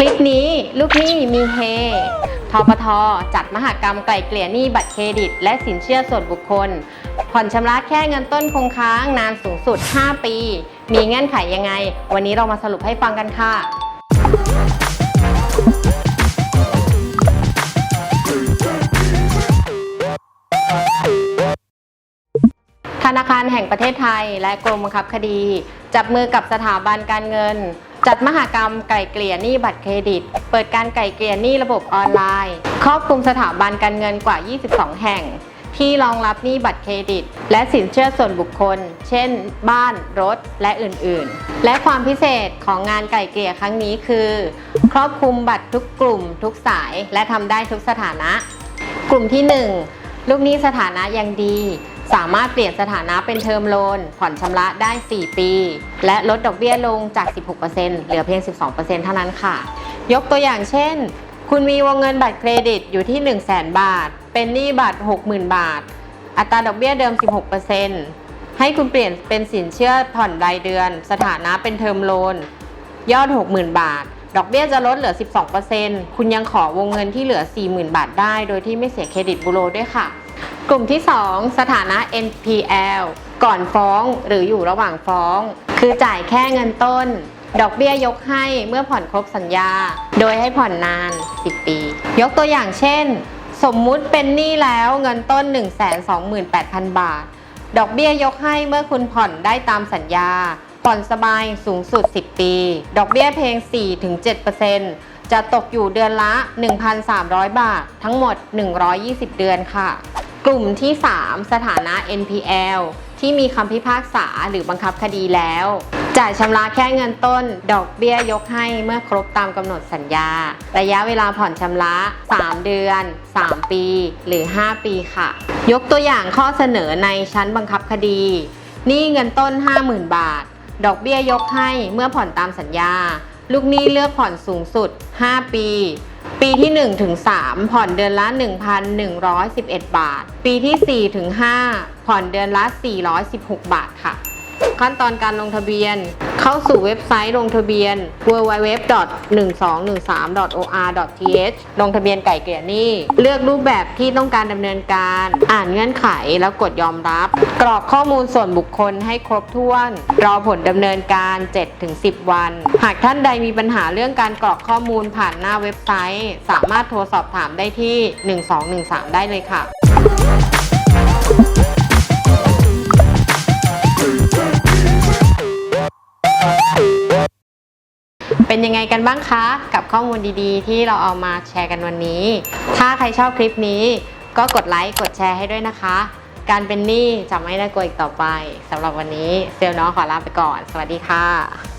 คลิปนี้ลูกหนี้มีเฮทปทจัดมหกรรมไกล่เกลี่ยหนี้บัตรเครดิต และสินเชื่อส่วนบุคคล ผ่อนชำระแค่เงินต้นคงค้างนานสูงสุด 5 ปี มีเงื่อนไขยังไง วันนี้เรามาสรุปให้ฟังกันค่ะ ธนาคารแห่งประเทศไทยและกรมบังคับคดี จับมือกับสถาบันการเงิน จัดมหกรรมไก่เกลี่ยหนี้บัตรเครดิต เปิดการไก่เกลี่ยหนี้ระบบออนไลน์ ครอบคลุมสถาบันการเงินกว่า 22 แห่ง ที่รองรับหนี้บัตรเครดิต และสินเชื่อส่วนบุคคล เช่น บ้าน รถ และอื่นๆ และความพิเศษของงานไก่เกลี่ยครั้งนี้คือ ครอบคลุมบัตรทุกกลุ่ม ทุกสาย และทำได้ทุกสถานะ กลุ่มที่ 1 ลูกหนี้สถานะยังดี สามารถเปลี่ยนสถานะเป็นเทอมโลน ผ่อนชำระได้ 4 ปี และลดดอกเบี้ยลงจาก 16%เหลือเพียง 12%เท่านั้นค่ะ ยกตัวอย่างเช่น คุณมีวงเงินบัตรเครดิตอยู่ที่ 1 0 0 0 0 0 บาท เป็นหนี้บัตร 60,000 บาท อัตราดอกเบี้ยเดิม 16%ให้คุณเปลี่ยนเป็นสินเชื่อผ่อนรายเดือน สถานะเป็นเทอมโลน ยอด 60,000 บาทดอกเบี้ยจะลดเหลือ 12%คุณยังขอวงเงินที่เหลือ 40,000 บาทได้ โดยที่ไม่เสียเครดิตบูโรด้วยค่ะ กลุ่มที่ 2 สถานะ NPL ก่อนฟ้องหรืออยู่ระหว่างฟ้อง คือจ่ายแค่เงินต้น ดอกเบี้ยยกให้เมื่อผ่อนครบสัญญา โดยให้ผ่อนนาน 10 ปี ยกตัวอย่างเช่น สมมุติเป็นหนี้แล้วเงินต้น 128,000 บาท ดอกเบี้ยยกให้เมื่อคุณผ่อนได้ตามสัญญา ผ่อนสบายสูงสุด 10 ปี ดอกเบี้ยเพียง4-7%จะตกอยู่เดือนละ 1,300 บาท ทั้งหมด 120 เดือนค่ะ กลุ่มที่ 3 สถานะ NPL ที่มีคำพิพากษาหรือบังคับคดีแล้ว จ่ายชำระแค่เงินต้น ดอกเบี้ยยกให้เมื่อครบตามกำหนดสัญญา ระยะเวลาผ่อนชำระ 3 เดือน 3 ปี หรือ 5 ปีค่ะ ยกตัวอย่างข้อเสนอในชั้นบังคับคดีหนี้เงินต้น 50,000 บาท ดอกเบี้ยยกให้เมื่อผ่อนตามสัญญา ลูกหนี้เลือกผ่อนสูงสุด 5 ปี ปีที่1ถึง3ผ่อนเดือนละ 1,111 บาท ปีที่4ถึง5ผ่อนเดือนละ 416 บาทค่ะ ขั้นตอนการลงทะเบียน เข้าสู่เว็บไซต์ลงทะเบียน www.1213.or.th ลงทะเบียนไก่เกลี่ยหนี้ เลือกรูปแบบที่ต้องการดำเนินการ อ่านเงื่อนไขแล้วกดยอมรับ กรอกข้อมูลส่วนบุคคลให้ครบถ้วน รอผลดำเนินการ 7-10 วัน หากท่านใดมีปัญหาเรื่องการกรอกข้อมูลผ่านหน้าเว็บไซต์ สามารถโทรสอบถามได้ที่ 1213 ได้เลยค่ะ เป็นยังไงกันบ้างคะ กับข้อมูลดีๆ ที่เราเอามาแชร์กันวันนี้ ถ้าใครชอบคลิปนี้ ก็กดไลค์กดแชร์ให้ด้วยนะคะ การเป็นหนี้จะไม่น่ากลัวอีกต่อไปสำหรับวันนี้เซลล์น้องขอลาไปก่อน สวัสดีค่ะ